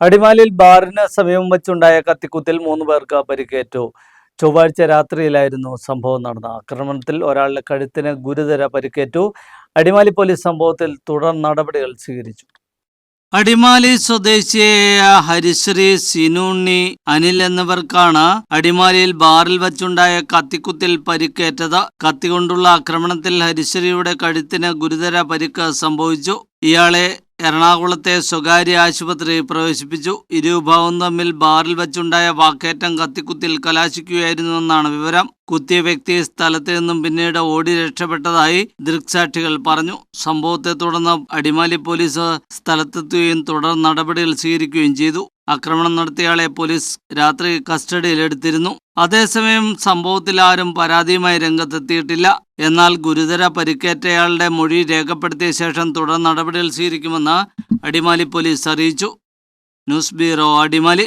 അടിമാലിയിൽ ബാറിന് സമീപം വെച്ചുണ്ടായ കത്തിക്കുത്തിൽ മൂന്ന് പേർക്ക് പരിക്കേറ്റു. ചൊവ്വാഴ്ച രാത്രിയിലായിരുന്നു സംഭവം നടന്ന ആക്രമണത്തിൽ ഒരാളുടെ കഴുത്തിന് ഗുരുതര പരിക്കേറ്റു. അടിമാലി പോലീസ് സംഭവത്തിൽ തുടർ നടപടികൾ സ്വീകരിച്ചു. അടിമാലി സ്വദേശിയായ ഹരിശ്രീ സിനുണ്ണി അനിൽ എന്നിവർക്കാണ് അടിമാലിയിൽ ബാറിൽ വച്ചുണ്ടായ കത്തിക്കുത്തിൽ പരിക്കേറ്റത്. കത്തി കൊണ്ടുള്ള ആക്രമണത്തിൽ ഹരിശ്രീയുടെ കഴുത്തിന് ഗുരുതര പരിക്ക് സംഭവിച്ചു. ഇയാളെ എറണാകുളത്തെ സ്വകാര്യ ആശുപത്രി പ്രവേശിപ്പിച്ചു. ഇരുവിഭാഗം തമ്മിൽ ബാറിൽ വച്ചുണ്ടായ വാക്കേറ്റം കത്തിക്കുത്തിൽ കലാശിക്കുകയായിരുന്നുവെന്നാണ് വിവരം. കുത്തിയ വ്യക്തി സ്ഥലത്ത് നിന്നും പിന്നീട് ഓടി രക്ഷപ്പെട്ടതായി ദൃക്സാക്ഷികൾ പറഞ്ഞു. സംഭവത്തെ തുടർന്ന് അടിമാലി പോലീസ് സ്ഥലത്തെത്തുകയും തുടർ നടപടികൾ സ്വീകരിക്കുകയും ചെയ്തു. ആക്രമണം നടത്തിയയാളെ പോലീസ് രാത്രി കസ്റ്റഡിയിലെടുത്തിരുന്നു. അതേസമയം സംഭവത്തിൽ ആരും പരാതിയുമായി രംഗത്തെത്തിയിട്ടില്ല. എന്നാൽ ഗുരുതര പരിക്കേറ്റയാളുടെ മൊഴി രേഖപ്പെടുത്തിയ ശേഷം തുടർ നടപടികൾ സ്വീകരിക്കുമെന്ന് അടിമാലി പോലീസ് അറിയിച്ചു. News bureau Adimali.